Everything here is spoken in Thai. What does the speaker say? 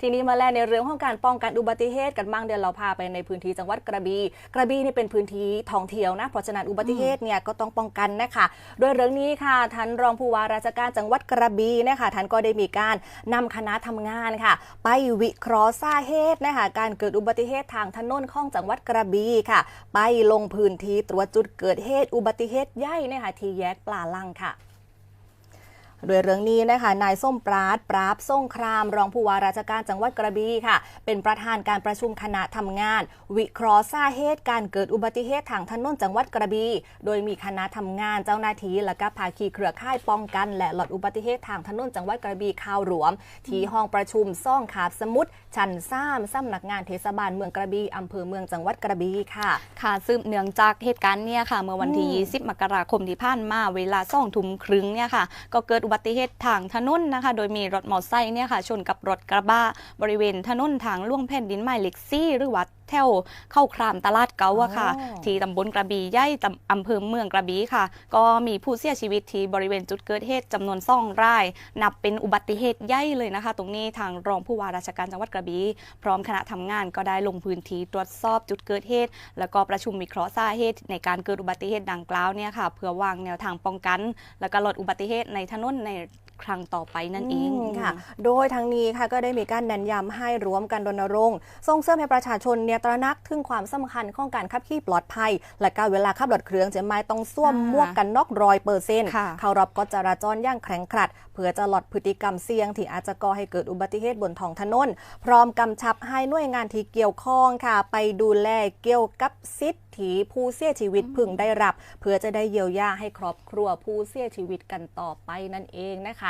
ทีนี้มาแลในเรื่องของการป้องกันอุบัติเหตุกันบ้างเดี๋ยวเราพาไปในพื้นที่จังหวัดกระบี่กระบี่นี่เป็นพื้นที่ท่องเที่ยวนะเพราะฉะนั้นอุบัติเหตุเนี่ยก็ต้องป้องกันนะคะโดยเรื่องนี้ค่ะท่านรองผู้ว่าราชการจังหวัดกระบี่นะคะท่านก็ได้มีการนำคณะทำงานค่ะ ไปวิเคราะห์สาเหตุนะคะการเกิดอุบัติเหตุทางถนนของจังหวัดกระบี่ค่ะ ไปลงพื้นที่ตรวจจุดเกิดเหตุอุบัติเหตุใหญ่นะคะที่แยกปลาลังค่ะ โดยเรื่องนี้นะคะ นายส้มปราดปราบส่งคราม รองผู้ว่าราชการจังหวัดกระบี่ค่ะ เป็นประธานการประชุมคณะทำงาน วิเคราะห์สาเหตุการเกิดอุบัติเหตุทางถนนจังหวัดกระบี่โดยมีคณะทำงานเจ้าหน้าที่และก็ภาคีเครือข่ายป้องกัน และลดอุบัติเหตุทางถนนจังหวัดกระบี่ข่าวรวม ที่ห้องประชุมซ่องขาบสมุทรชั้นซ้ำสำนักงานเทศบาลเมืองกระบี่อำเภอเมืองจังหวัดกระบี่ค่ะค่ะซึ่งเนื่องจากเหตุการณ์เนี่ยค่ะ เมื่อวันที่20มกราคมที่ผ่านมาเวลาส่องทุ่มครึ่งเนี่ยค่ะ ก็เกิดอุบัติเหตุทางถนนนะคะ โดยมีรถมอเตอร์ไซค์เนี่ยค่ะชนกับรถกระบะบริเวณถนนทางล่วงแผ่นดินหมายเลขซี่หรือว่า แถวเข้าครามตลาดเกาอะค่ะอ๋อที่ตำบลกระบี่ใหญ่ตำอำเภอเมืองกระบี่ค่ะ ก็มีผู้เสียชีวิตที่บริเวณจุดเกิดเหตุจำนวนซ่องราย นับเป็นอุบัติเหตุใหญ่เลยนะคะ ตรงนี้ทางรองผู้ว่าราชการจังหวัดกระบี่พร้อมคณะทำงานก็ได้ลงพื้นที่ตรวจสอบจุดเกิดเหตุแล้วก็ประชุมวิเคราะห์สาเหตุ ในการเกิดอุบัติเหตุดังกล่าวเนี่ยค่ะเพื่อวางแนวทางป้องกัน แล้วก็ลดอุบัติเหตุในถนนใน ครั้งต่อไปนั่นเองมค่ะ โดยทั้งนี้ค่ะก็ได้มีการแนะนำให้ร่วมกันรณรงค์ส่งเสริมให้ประชาชนเนี่ยตระหนักถึงความสำคัญของการขับขี่ปลอดภัย และการเวลาขับรถเครื่องจะไม่ต้องสวมค่ะหมวกกันน็อกรอยเปอร์เซ็นต์ค่ะเคารพกฎจราจรอย่างแข็งขัด เพื่อจะลดพฤติกรรมเสี่ยงที่อาจจะก่อให้เกิดอุบัติเหตุบนท้องถนน พร้อมกำชับให้หน่วยงานที่เกี่ยวข้องค่ะ ไปดูแลเกี่ยวกับสิทธิผู้เสียชีวิตพึงได้รับ เพื่อจะได้เยียวยาให้ครอบครัวผู้เสียชีวิตกันต่อไปนั่นเองนะคะ